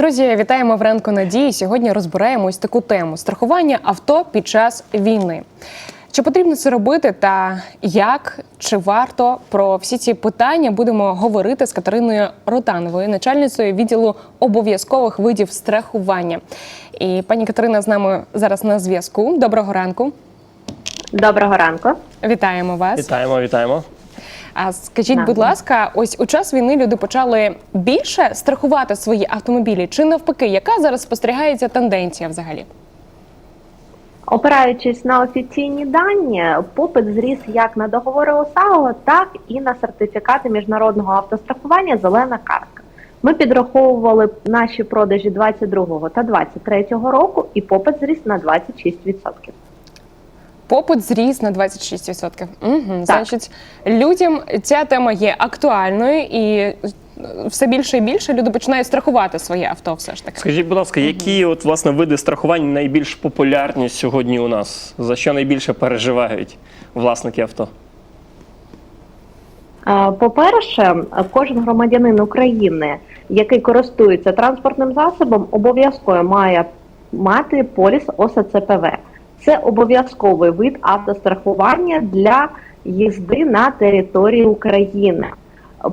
Друзі, вітаємо в ранку надії. Сьогодні розбираємо ось таку тему страхування авто під час війни. Чи потрібно це робити та як чи варто про всі ці питання будемо говорити з Катериною Ротановою, начальницею відділу обов'язкових видів страхування. І пані Катерина з нами зараз на зв'язку. Доброго ранку. Доброго ранку. Вітаємо вас. Вітаємо, вітаємо. А скажіть, Так. будь ласка, ось у час війни люди почали більше страхувати свої автомобілі, чи навпаки, яка зараз спостерігається тенденція взагалі? Опираючись на офіційні дані, попит зріс як на договори ОСАГО, так і на сертифікати міжнародного автострахування Зелена картка. Ми підраховували наші продажі 22 та 23 року, і попит зріс на 26%. Попит зріс на 26%. Угу. Значить, людям ця тема є актуальною і е, все більше і більше люди починають страхувати своє авто. Все ж таки. Скажіть, будь ласка, які от власне види страхувань найбільш популярні сьогодні у нас? За що найбільше переживають власники авто? По-перше, кожен громадянин України, який користується транспортним засобом, обов'язково має мати поліс ОСЦПВ. Це обов'язковий вид автострахування для їзди на території України.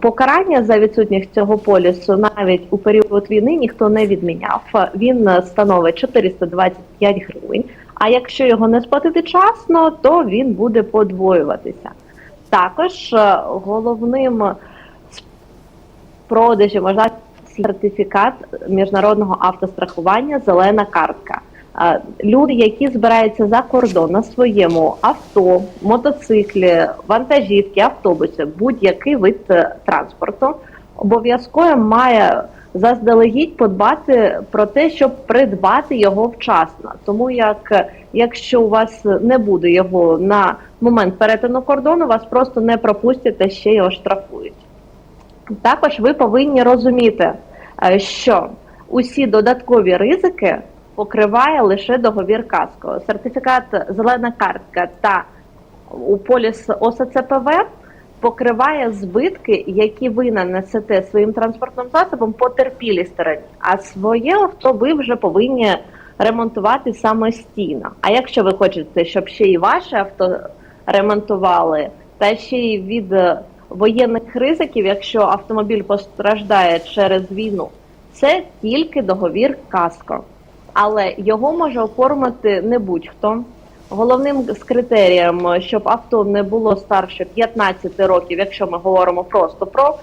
Покарання за відсутність цього полісу навіть у період війни ніхто не відміняв. Він становить 425 гривень. А якщо його не сплатити часно, то він буде подвоюватися. Також е, головним з можна сертифікат міжнародного автострахування Зелена картка. Люди, які збираються за кордон на своєму авто, мотоциклі, вантажівки, автобуси, будь-який вид е, транспорту, обов'язково має заздалегідь подбати про те, щоб придбати його вчасно. Тому як е, якщо у вас не буде його на момент перетину кордону, вас просто не пропустять та ще його штрафують. Також ви повинні розуміти, е, що усі додаткові ризики покриває лише договір КАСКО. Сертифікат зелена картка та у поліс ОСЦПВ покриває збитки, які ви нанесете своїм транспортним засобом потерпілій стороні, а своє авто ви вже повинні ремонтувати самостійно. А якщо ви хочете, щоб ще і ваше авто ремонтували, та ще й від е, воєнних ризиків, якщо автомобіль постраждає через війну, це тільки договір КАСКО. Але його може оформити не будь-хто. Головним з критерієм, щоб авто не було старше 15 років, якщо ми говоримо просто про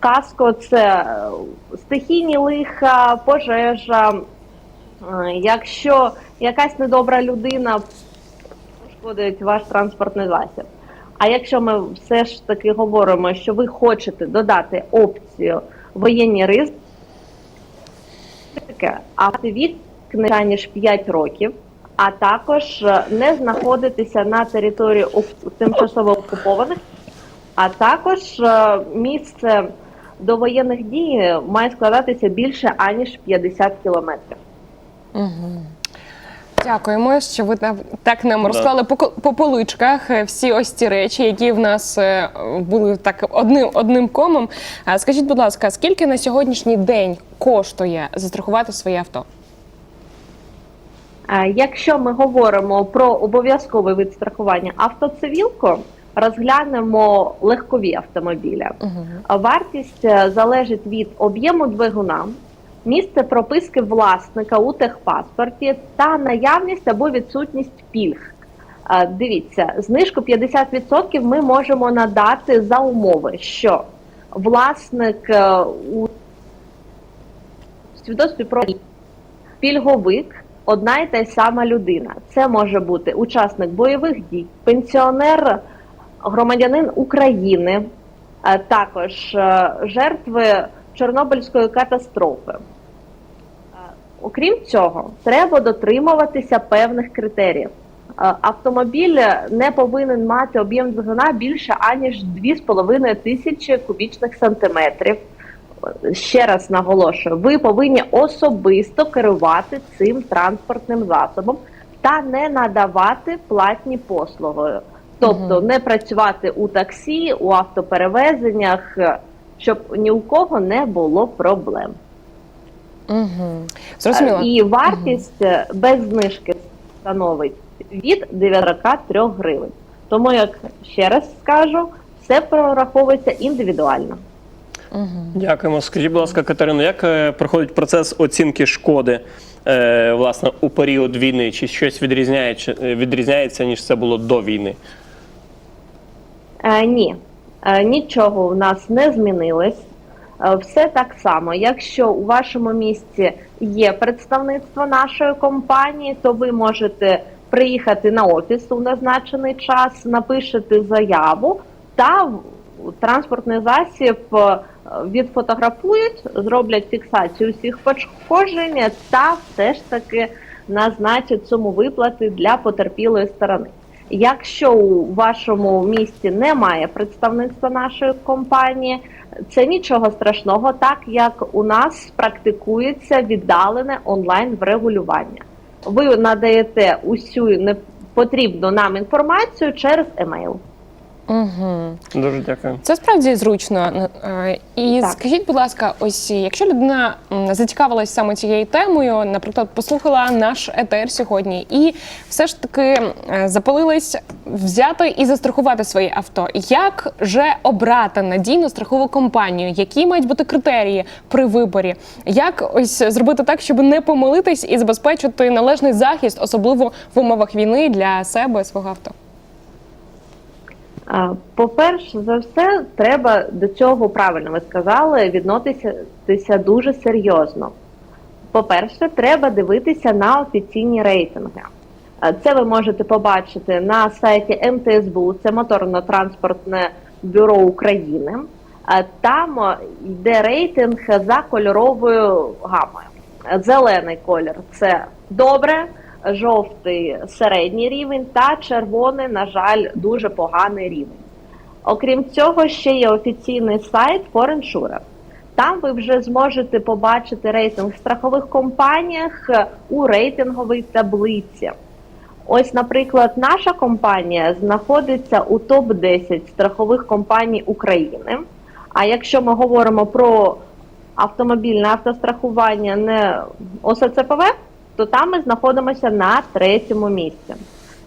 каско, це е, стихійні лиха, пожежа. Е, Якщо якась недобра людина пошкодить ваш транспортний засіб. А якщо ми все ж таки говоримо, що ви хочете додати опцію воєнні ризики, а вік ніж 5 років, а також е, не знаходитися на території тимчасово окупованих, а також е, місце до воєнних дій має складатися більше аніж 50 кілометрів. Дякуємо, що ви там так нам Да. розклали по, ко- по поличках е, всі ось ці речі, які в нас були так одним одним комом. А скажіть, будь ласка, скільки на сьогоднішній день коштує застрахувати своє авто? Якщо ми говоримо про обов'язковий вид страхування автоцивілку, розглянемо легкові автомобілі. А Вартість е, залежить від об'єму двигуна, місце прописки власника у техпаспорті та наявність або відсутність пільг. Дивіться, знижку 50% ми можемо надати за умови, що власник е, у свідоцтві про пільговик одна і та й сама людина. Це може бути учасник бойових дій, пенсіонер, громадянин України, е, також е, жертви Чорнобильської катастрофи. Е, Окрім цього, треба дотримуватися певних критеріїв. Автомобіль не повинен мати об'єм двигуна більше аніж 2,5 тисячі кубічних сантиметрів. Ще раз наголошую, ви повинні особисто керувати цим транспортним засобом та не надавати платні послуги, тобто не працювати у таксі, у автоперевезеннях, щоб ні у кого не було проблем. Угу. Зрозуміло. Е, І вартість е, без знижки становить від 93 гривень. Тому, як ще раз скажу, все прораховується індивідуально. Угу. Дякуємо. Скажіть, будь ласка, Катерино, як е, проходить процес оцінки шкоди е, власне у період війни? Чи щось відрізняє, е, відрізняється, ніж це було до війни? Е, ні, е, нічого в нас не змінилось. Е, Все так само. Якщо у вашому місті є представництво нашої компанії, то ви можете приїхати на офіс у назначений час, напишете заяву та транспортний засіб відфотографують, зроблять фіксацію усіх пошкоджень та все ж таки назначать суму виплати для потерпілої сторони. Якщо у вашому місті немає представництва нашої компанії, це нічого страшного, так як у нас практикується віддалене онлайн врегулювання. Ви надаєте усю непотрібну нам інформацію через емейл. Угу. Дуже дякую. Це справді зручно. Е, І Так. скажіть, будь ласка, ось якщо людина зацікавилась саме цією темою, наприклад, послухала наш етер сьогодні, і все ж таки е, запалилась взяти і застрахувати своє авто. Як же обрати надійну страхову компанію? Які мають бути критерії при виборі? Як ось зробити так, щоб не помилитись і забезпечити належний захист, особливо в умовах війни для себе свого авто? По-перше за все, треба до цього правильно ви сказали, відноситися дуже серйозно. По-перше, треба дивитися на офіційні рейтинги. Це ви можете побачити на сайті МТСБУ, це моторно-транспортне бюро України. Там йде рейтинг за кольоровою гамою. Зелений колір це добре, жовтий середній рівень та червоний, на жаль, дуже поганий рівень. Окрім цього, ще є офіційний сайт ForInsure. Там ви вже зможете побачити рейтинг в страхових компаніях у рейтинговій таблиці. Ось, наприклад, наша компанія знаходиться у топ-10 страхових компаній України. А якщо ми говоримо про автомобільне автострахування не ОСЦПВ, то там ми знаходимося на третьому місці.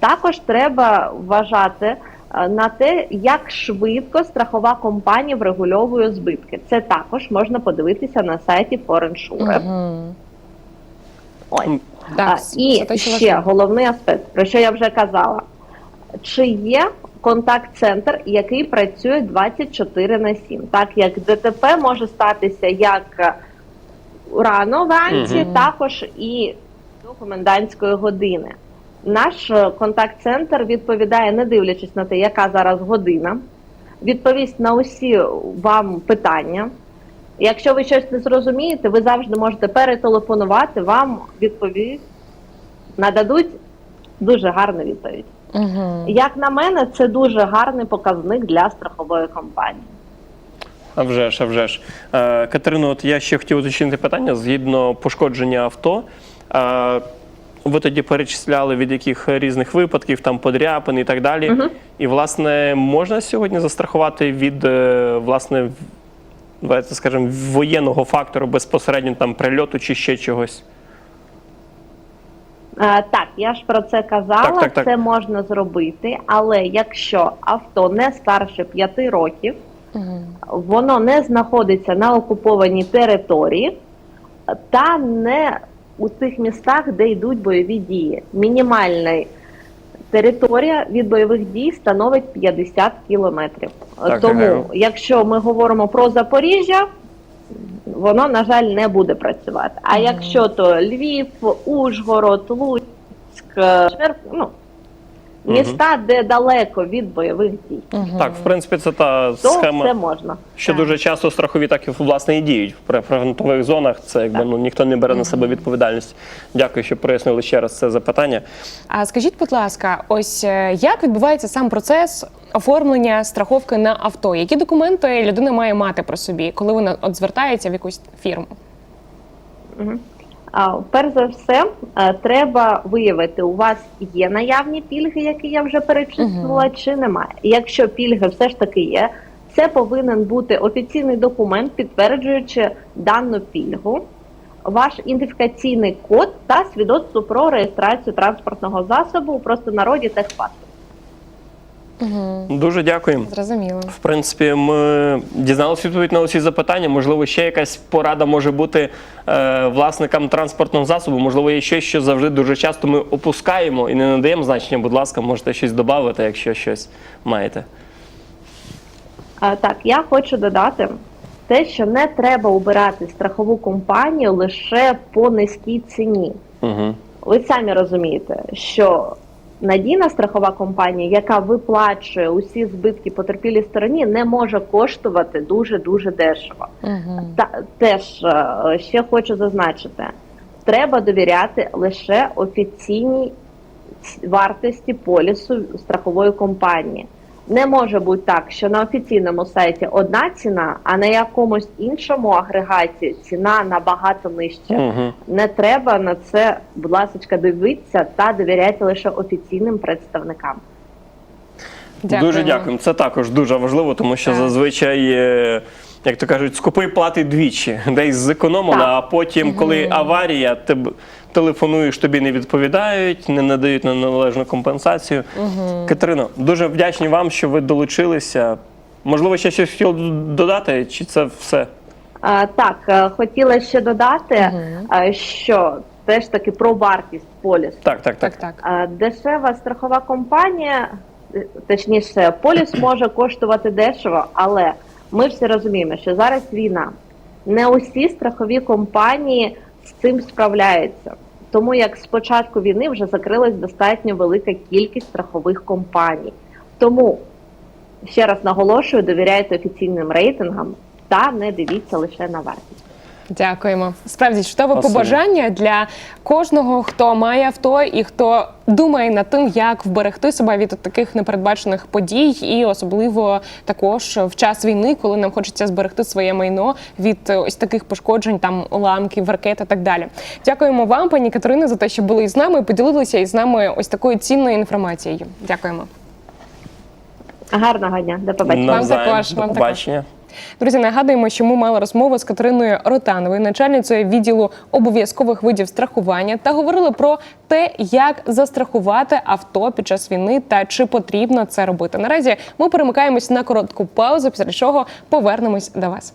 Також треба вважати е, на те, як швидко страхова компанія врегульовує збитки. Це також можна подивитися на сайті. Угу. Ось. Так, і це ще важливо. головний аспект, про що я вже казала. Чи є контакт-центр, який працює 24 на 7? Так як ДТП може статися як рано вранці, Мгм. також і до комендантської години. Наш е, контакт-центр відповідає, не дивлячись на те, яка зараз година, відповість на усі вам питання. Якщо ви щось не зрозумієте, ви завжди можете перетелефонувати, вам відповість нададуть дуже гарну відповідь. Угу. Як на мене, це дуже гарний показник для страхової компанії. А вже ж, а вже ж. Е, Катерино, от я ще хотів уточнити питання згідно пошкодження авто. Е, ви тоді перечисляли від яких різних випадків, там подряпин і так далі. Мгм. І, власне, можна сьогодні застрахувати від е, власне, давайте скажемо, воєнного фактору безпосередньо там прильоту чи ще чогось. Е, Так, я ж про це казала. Так, так, так. Це можна зробити, але якщо авто не старше 5 років, Угу. воно не знаходиться на окупованій території та не у тих містах, де йдуть бойові дії. Мінімальна територія від бойових дій становить 50 кілометрів. Так, Тому, ага. якщо ми говоримо про Запоріжжя, воно, на жаль, не буде працювати. А Мгм. якщо то Львів, Ужгород, Луцьк, ну. Міста, де далеко від бойових дій, Так, в принципі, це та то схема. все можна. Що Так. дуже часто страхові так і власне і діють при прифронтових зонах. Це якби ну ніхто не бере на себе відповідальність. Дякую, що прояснили ще раз це запитання. А скажіть, будь ласка, ось е, як відбувається сам процес оформлення страховки на авто? Які документи людина має мати при собі, коли вона от звертається в якусь фірму? Перш за все, е, треба виявити, у вас є наявні пільги, які я вже перечислила, чи немає. Якщо пільги все ж таки є, це повинен бути офіційний документ, підтверджуючи дану пільгу. ваш ідентифікаційний код та свідоцтво про реєстрацію транспортного засобу у простонароді техпаспорт. Дуже дякую. Зрозуміло. В принципі, ми дізналися відповідь на усі запитання. Можливо, ще якась порада може бути е, власникам транспортного засобу. Можливо, є щось, що завжди дуже часто ми опускаємо і не надаємо значення. Будь ласка, можете щось додати, якщо щось маєте. А, Так, я хочу додати те, що не треба обирати страхову компанію лише по низькій ціні. Угу. Ви самі розумієте, що надійна страхова компанія, яка виплачує усі збитки потерпілій стороні, не може коштувати дуже дуже дешево. Угу. Та теж е, ще хочу зазначити: треба довіряти лише офіційній вартості полісу страхової компанії. Не може бути так, що на офіційному сайті одна ціна, а на якомусь іншому агрегаті ціна набагато нижча. Угу. Не треба на це, будь ласка, дивитися та довіряйте лише офіційним представникам. Дуже дякуємо. Це також дуже важливо, тому що Так. зазвичай, е, як то кажуть, скупий платить двічі. Десь зекономили, Так. а потім, коли аварія, ти б- телефонуєш, тобі не відповідають, не надають на належну компенсацію. Катерино, дуже вдячні вам, що ви долучилися. Можливо, ще щось хотіли додати, чи це все? А, так, е, хотіла ще додати, е, що теж таки про вартість полісу. Так, так, так. Так, так. Е, Дешева страхова компанія, точніше, поліс може коштувати дешево, але ми всі розуміємо, що зараз війна. Не усі страхові компанії з цим справляються. Тому як з початку війни вже закрилась достатньо велика кількість страхових компаній. Тому ще раз наголошую, довіряйте офіційним рейтингам та не дивіться лише на вартість. Дякуємо. Справді чудове Спасибі. побажання для кожного, хто має авто і хто думає над тим, як вберегти себе від таких непередбачених подій, і особливо також в час війни, коли нам хочеться зберегти своє майно від е, ось таких пошкоджень, там уламків, ракет і так далі. Дякуємо вам, пані Катерино, за те, що були із нами, поділилися із нами ось такою цінною інформацією. Дякуємо. Гарного дня, до побачення. Вам також, До побачення. Друзі, нагадуємо, що ми мали розмову з Катериною Ротановою, начальницею відділу обов'язкових видів страхування, та говорили про те, як застрахувати авто під час війни та чи потрібно це робити. Наразі ми перемикаємось на коротку паузу, після чого повернемось до вас.